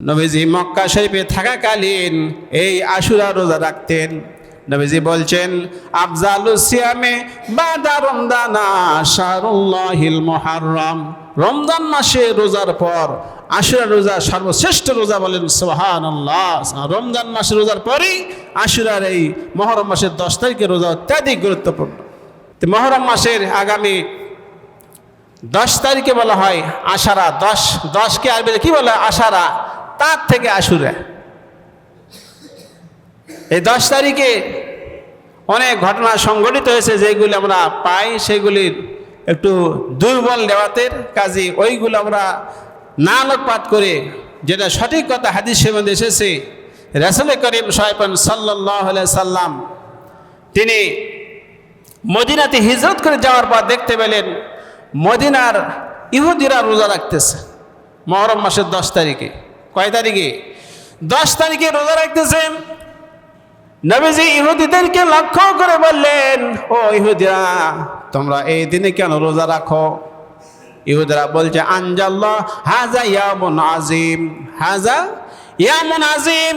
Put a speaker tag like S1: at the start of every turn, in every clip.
S1: নবীজি মক্কা শরীফে থাকাকালীন এই আশুরা রোজা রাখতেন। নবীজি বলছেন, আফজালু সিয়ামে বাদা রমদানা শাহরুল্লাহিল মুহাররম। রমজান মাসে রোজার পর আশুরা রোজা সর্বশ্রেষ্ঠ রোজা বলেন, সুবহানাল্লাহ। রমজান মাসে রোজার পরেই আশুরার এই মহরম মাসের দশ তারিখে রোজা অত্যাধিক গুরুত্বপূর্ণ। তো মহরম মাসের আগামী দশ তারিখে বলা হয় আষাঢ়া দশ, দশকে আরবিতে কি বলা? আষাঢ়া তার থেকে আশুরা এই দশ তারিখে অনেক ঘটনা সংঘটিত হয়েছে, যেগুলি আমরা পাই সেগুলির একটু দুর্বল দেওয়াতের কাজে, ওইগুলো আমরা না আলোকপাত করে, যেটা সঠিক কথা হাদিসের মধ্যে এসেছে, রাসুল করিম সাহেবান সাল্লাহ সাল্লাম, তিনি মদিনাতে হিজরত করে যাওয়ার পর দেখতে পেলেন, মদিনার ইহুদিরা রোজা রাখতেছে, মহরম মাসের দশ তারিখে। কয় তারিখে? দশ তারিখে রোজা রাখতেছেন। নবীজি ইহুদিদেরকে লক্ষ্য করে বললেন, ও ইহুদিরা, তোমরা এই দিনে কেন রোজা রাখো? ইহুদিরা বলছে, আনজাল্লাহ, হাজা ইয়ামুন আজিম হাজা ইয়ামুন আজিম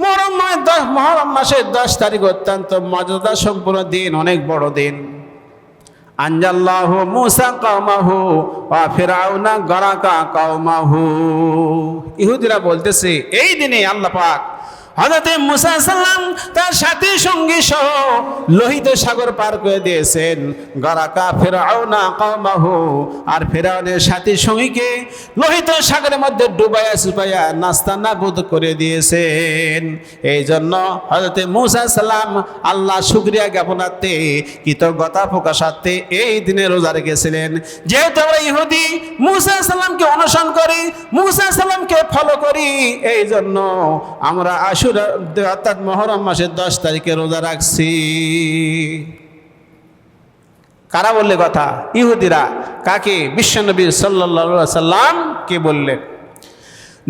S1: মহরম দশ, মহরম মাসের দশ তারিখ অত্যন্ত মর্যাদা সম্পূর্ণ দিন, অনেক বড় দিন। আনজাল্লাহ মুসা কাউমাহু বা ফেরাউনা গরাকা কাউমাহু। ইহুদিরা বলতেছে এই দিনে আল্লাহ পাক হজরতে মুসা সাল্লাম তার সাথী সঙ্গী সহ লোহিত সাগর পার করে দিয়েছেন। গরাকা ফেরাউনা কাউমাহু আর ফেরাউনের সাথী সঙ্গীকে লোহিত সাগরের মধ্যে ডুবাইয়া সুপাইয়া নাস্তা নাবুদ করে দিয়েছেন। এই জন্য হজরতে মুসা সাল্লাম আল্লাহ শুক্রিয়া জ্ঞাপনার্থে, কৃতজ্ঞতা প্রকাশার্থে এই দিনে রোজা রেখেছিলেন। যেহেতু আমরা ইহুদি, মুসা সাল্লামকে অনুসরণ করি, মুসা সাল্লামকে ফলো করি। এই জন্য আমরা আশুরা অর্থাৎ মহরম মাসের দশ তারিখে রোজা রাখছি। কারা বললে কথা? ইহুদিরা। কাকে? বিশ্বনবী সাল্লা সাল্লাম কে বললেন?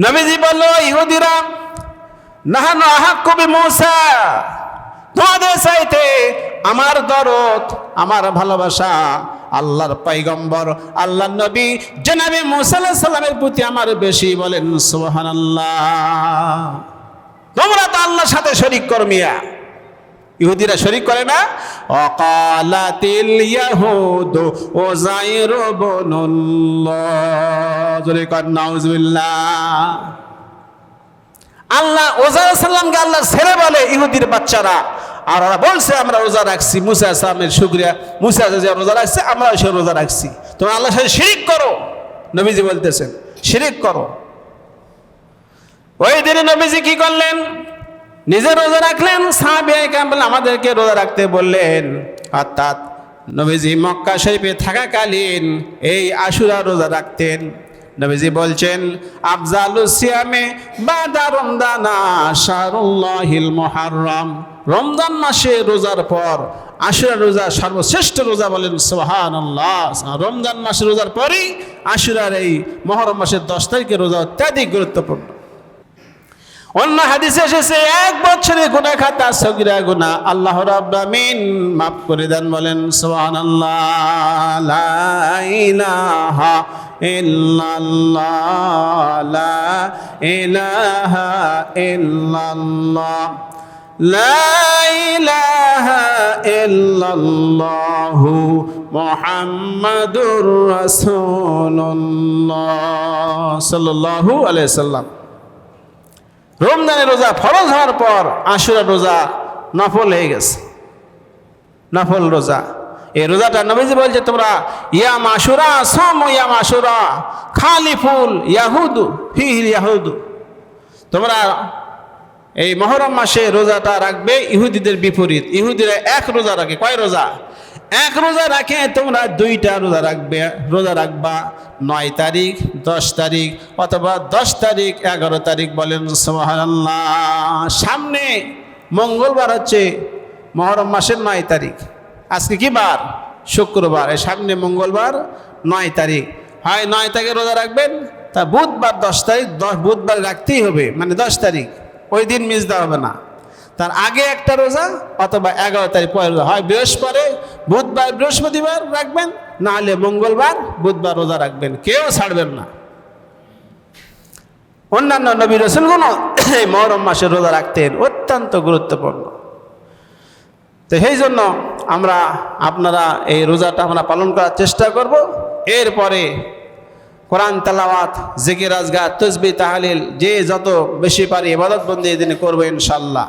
S1: নবীজি বলল, ইহুদিরা, নাহানো আহাক কবি মৌসা আমার দরদ, আমার ভালোবাসা, আল্লাহর পাইগম্বর আল্লাহ নবী, জনাবি মুসাল্লাহ সাল্লামের প্রতি আমার বেশি বলেন সোহান তোমরা তো আল্লাহর সাথে শরিক কর মিয়া। ইহুদিরা শরিক করে না? অকালাতিল ইয়াহুদ ও জাইর বনুল্লাহ জোরে কর, নাউজুবিল্লাহ। আল্লাহ ওজা সাল্লামকে আল্লাহ ছেড়ে বলে ইহুদির বাচ্চারা। আর ওরা বলছে, আমরা রোজা রাখছি। মুসা আসলামের শুক্রিয়া। মুসা যে রোজা রাখছে আমরা সে রোজা রাখছি। তোমরা আল্লাহ সাথে শিরিক করো, নবীজি বলতেছেন। শিরিক করো। ওই দিনে নবীজি কি করলেন? নিজে রোজা রাখলেন সাহাবিয়া আমাদেরকে রোজা রাখতে বললেন। অর্থাৎ নবীজি মক্কা শরীফে থাকাকালীন এই আশুরা রোজা রাখতেন। নবীজি বলছেন আফজালু সিয়ামে বাদা রমদানা শাহরুল্লাহিল মুহাররম। রমজান মাসে রোজার পর আশুরা রোজা সর্বশ্রেষ্ঠ রোজা বলেন, সুবহানাল্লাহ। রমজান মাসে রোজার পরেই আশুরার এই মহরম মাসের দশ তারিখে রোজা অত্যাধিক গুরুত্বপূর্ণ। অন্য হাদিসে এসেছে, এক বছরে গুনা খাতা, সগিরা গুনা আল্লাহ রাব্বামিন মাফ করে দেন বলেন, সুবহানাল্লাহ লা ইলাহা ইল্লাল্লাহ। রমজানের রোজা ফরজ হওয়ার পর আশুরা রোজা নফল হয়ে গেছে। নফল রোজা। এই রোজাটা নবীজি বলছে তোমরা, ইয়া মাসুরা সম, ইয়া খালি ফুল, ইয়াহুদু হি ইয়াহুদু। তোমরা এই মহরম মাসে রোজাটা রাখবে ইহুদিদের বিপরীত। ইহুদিরা এক রোজা রাখে। কয় রোজা? এক রোজা রাখে, তোমরা দুইটা রোজা রাখবে। রোজা রাখবা নয় তারিখ, দশ তারিখ, অথবা দশ তারিখ, এগারো তারিখ বলেন সামনে মঙ্গলবার হচ্ছে মহরম মাসের নয় তারিখ। আজকে কি বার? শুক্রবার। সামনে মঙ্গলবার নয় তারিখ। হয় নয় তারিখে রোজা রাখবেন, তা বুধবার দশ তারিখ দশ বুধবার রাখতেই হবে। মানে দশ তারিখ। ওই দিন মিস দেওয়া হবে না। তার আগে একটা রোজা অথবা এগারো তারিখ পরে রোজা। হয় বৃহস্পতি, বুধবার, বৃহস্পতিবার রাখবেন না হলে মঙ্গলবার, বুধবার রোজা রাখবেন। কেউ ছাড়বেন না। অন্যান্য নবী রসুলগুলো এই মহরম মাসে রোজা রাখতেন, অত্যন্ত গুরুত্বপূর্ণ। তো সেই জন্য আমরা আপনারা এই রোজাটা আমরা পালন করার চেষ্টা করব। এরপরে কোরআন, তালাওয়াত, জিকির আজগা তসবি তাহালিল, যে যত বেশি পারি ইবাদত বন্দি দিনে করব ইনশাল্লাহ